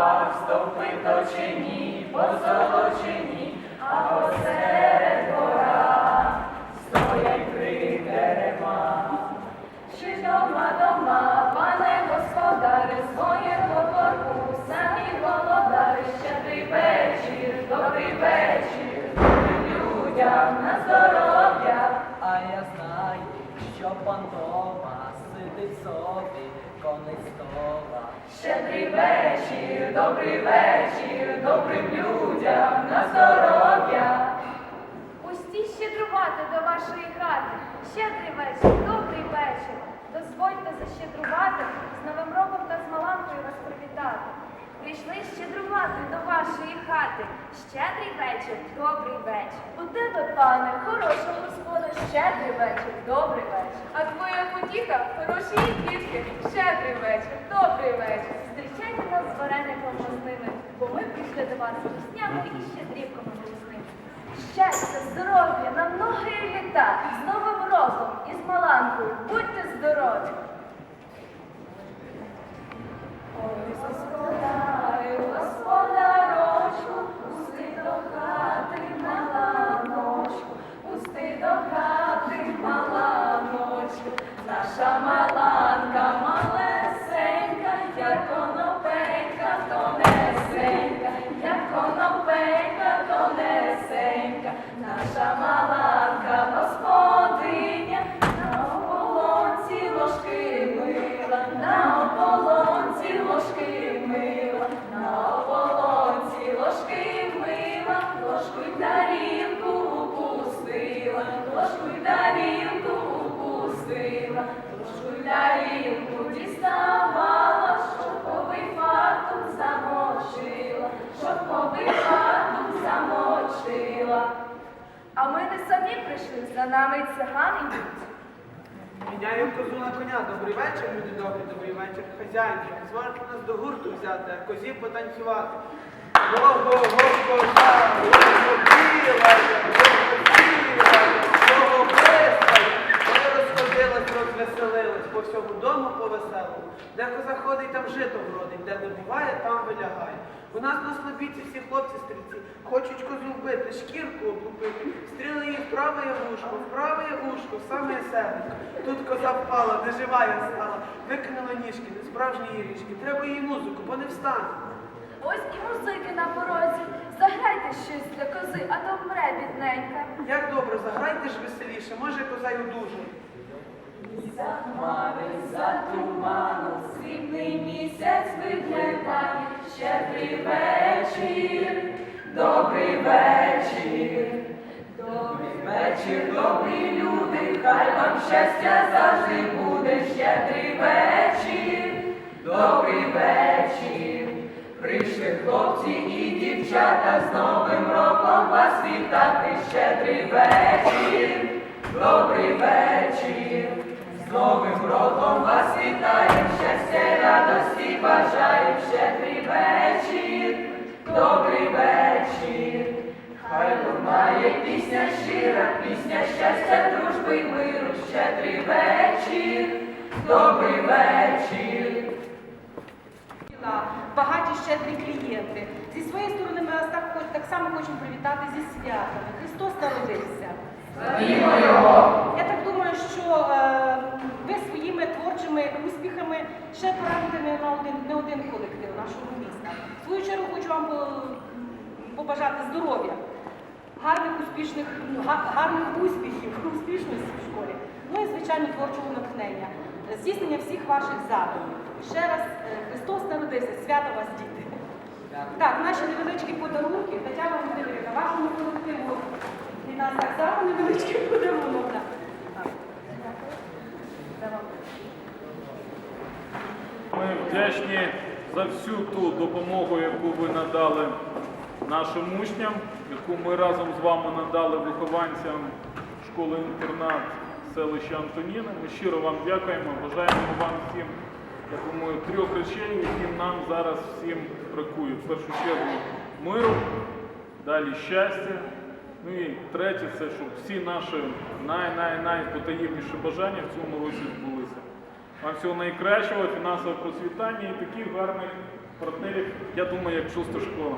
семи стовпи точені, позолочені, а посеред гора стоять три дерева. Чи дома дома, пане господаре, своєго двору, самі володари, щедрий вечір, добрий вечір, людям на здоров'я. А я знаю, що пан Тома сидить собі колись стола. Щедрий вечір, добрий вечір, добрим людям на здоров'я. Пустіть щедрувати до вашої хати. Щедрий вечір, добрий вечір. Дозвольте защедрувати, з Новим роком та з Маланкою вас привітати. Прийшли щедрувати до вашої хати. Щедрий вечір, добрий вечір. У тебе, пане, господа, щедрий вечір, добрий вечір. А твоя потіка хороші дітки, щедрий вечір, добрий вечір. Зустрічайте нас з вареником возними, бо ми прийшли до вас з піснями і щедрівками голосними. Щастя, здоров'я на многі літа, з Новим роком і з Маланкою. Будьте здорові! Ой, самі прийшли, за нами цигани йдуть. Міняю козу на коня. Добрий вечір, люди добрі, добрий вечір, хазяїнки. Дозвольте нас до гурту взяти, а козі потанцювати. Го-го-го, коза, го-го-білая, го-го-білая. Коли розходилась, розвеселилась, по всьому дому повеселому. Де коза ходить, там жито вродить, де не буває, там вилягає. У нас на слобідці всі хлопці стрільці хочуть козу вбити, шкірку облупити, стріли її в праве вушко, в праве вушко, в саме серденько. Тут коза впала, неживая стала, викинула ніжки, не справжні її ріжки. Треба їй музику, бо не встане. Ось і музики на порозі. Заграйте щось для кози, а то вмре бідненька. Як добре, заграйте ж веселіше, може коза й одужає. За хмари, за туману, добрий вечір, добрі люди, хай вам щастя завжди буде, щедрий вечір, добрий вечір. Прийшли хлопці і дівчата з Новим роком вас вітати, вечір, добрий вечір. З Новим роком вас вітаєм, щастя радості бажаєм, щедрий вечір, добрий вечір. Лунає пісня щира, пісня щастя, дружби й миру, щедрий вечір, добрий вечір. Багаті щедрі клієнти. Зі своєї сторони ми вас так, так само хочемо привітати зі святами. Христос народився. Його! Я так думаю, що е, ви своїми творчими успіхами ще порадите не на один, не один колектив нашого міста. В свою чергу хочу вам побажати здоров'я, гарних успішних, гарних успіхів, успішності в школі. Ну і звичайно творчого натхнення, здійснення всіх ваших задумів. Ще раз е, Христос народився, свята вас діти. Так, наші невеличкі подарунки, Тетяна Володимирівна, вашому колективу від нас так само невеличкий подарунок. Ми вдячні за всю ту допомогу, яку ви надали нашим учням, яку ми разом з вами надали вихованцям школи-інтернат селища Антоніна. Ми щиро вам дякуємо, бажаємо вам всім, я думаю, трьох речей, які нам зараз всім бракує. В першу чергу миру, далі щастя. Ну і третє, це щоб всі наші най-най-най бажання в цьому році збулися. Вам всього найкращого, фінансового процвітання і таких гарних партнерів, я думаю, як шоста школа.